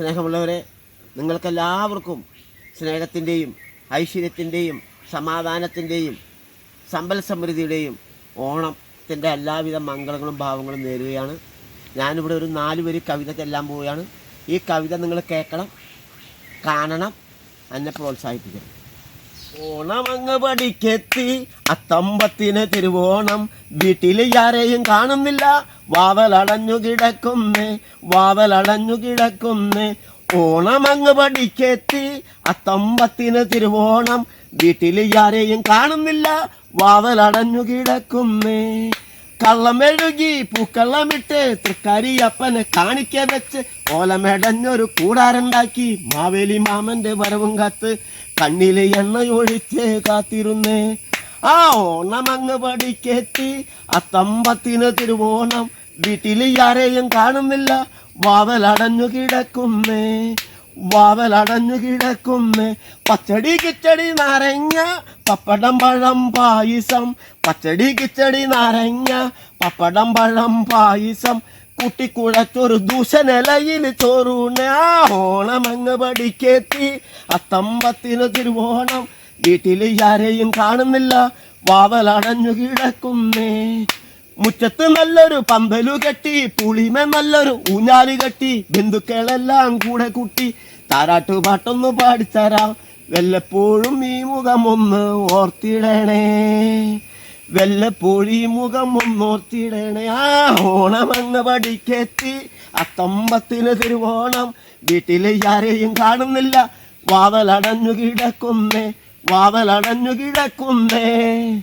സ്നേഹമുള്ളവരെ നിങ്ങൾക്കെല്ലാവർക്കും സ്നേഹത്തിന്റെയും ഐശ്വര്യത്തിന്റെയും സമാധാനത്തിന്റെയും സമ്പൽ സമൃദ്ധിയുടെയും ഓണത്തിന്റെ എല്ലാവിധ മംഗളങ്ങളും ഭാവങ്ങളും നേരുകയാണ്. ഞാനിവിടെ ഒരു നാല് പേര് കവിത ചെല്ലാൻ പോവുകയാണ്. ഈ കവിത നിങ്ങൾ കേൾക്കണം കാണണം എന്നെ പ്രോത്സാഹിപ്പിക്കണം. ഓണമങ്ങ് പടിക്കെത്തി. അത്തമ്പത്തിന് തിരുവോണം. വീട്ടിൽ ആരെയും കാണുന്നില്ല. വാവലടഞ്ഞു കിടക്കുന്നേ. വാവലടഞ്ഞു കിടക്കുന്നേ. ഓണമങ്ങ് പടിക്കെത്തി. അത്തമ്പത്തിന് തിരുവോണം. വീട്ടിൽ ആരെയും കാണുന്നില്ല. വാവലടഞ്ഞു കിടക്കുന്നേ. കള്ളമെഴുകി പൂക്കള്ളമിട്ട് തൃക്കാരിയപ്പനെ കാണിക്ക വെച്ച് ഓലമെടഞ്ഞൊരു കൂടാരുണ്ടാക്കി മാവേലി മാമന്റെ വരവും കാത്ത് കണ്ണിലെ എണ്ണയൊഴിച്ച് കാത്തിരുന്നേ ആ ഓണമങ്ങ് പടിക്കെത്തി അത്തമ്പത്തിന് തമ്പത്തിന് തിരുവോണം വീട്ടിൽ ആരെയും കാണുന്നില്ല വാവലടഞ്ഞു കിടക്കുന്നേ. വാവലടഞ്ഞു കിടക്കുന്ന്. പച്ചടി കിച്ചടി നാരങ്ങ പപ്പടം പഴം പായസം. പച്ചടി കിച്ചടി നാരങ്ങ പപ്പടം പഴം പായസം. കുട്ടിക്കുഴച്ചൊരു ദൂഷനിലയിൽ ചോറൂണ്. ആ ഓണമങ്ങ് പടിക്കെത്തി. അത്തമ്പത്തിന് തിരുവോണം. വീട്ടിൽ ആരെയും കാണുന്നില്ല. വാവലടഞ്ഞു കിടക്കുന്നേ. മുറ്റത്ത് നല്ലൊരു പന്തലു കെട്ടി പുളിമ നല്ലൊരു ഊഞ്ഞാൽ കെട്ടി ബന്ധുക്കളെല്ലാം കൂടെ കുട്ടി താരാട്ടു പാട്ടൊന്ന് പാടിത്തരാം. വല്ലപ്പോഴും ഈ മുഖം ഒന്ന് ഓർത്തിടണേ. വല്ലപ്പോഴും ഈ മുഖം ഒന്ന് ഓർത്തിടണേ. ആ ഓണമങ്ങ് പടിക്കെത്തി. അത്തമ്പത്തിന് തിരുവോണം. വീട്ടിൽ ആരെയും കാണുന്നില്ല. വാതലടഞ്ഞു കിടക്കുന്നേ വാതലടഞ്ഞു കിടക്കുന്നേ.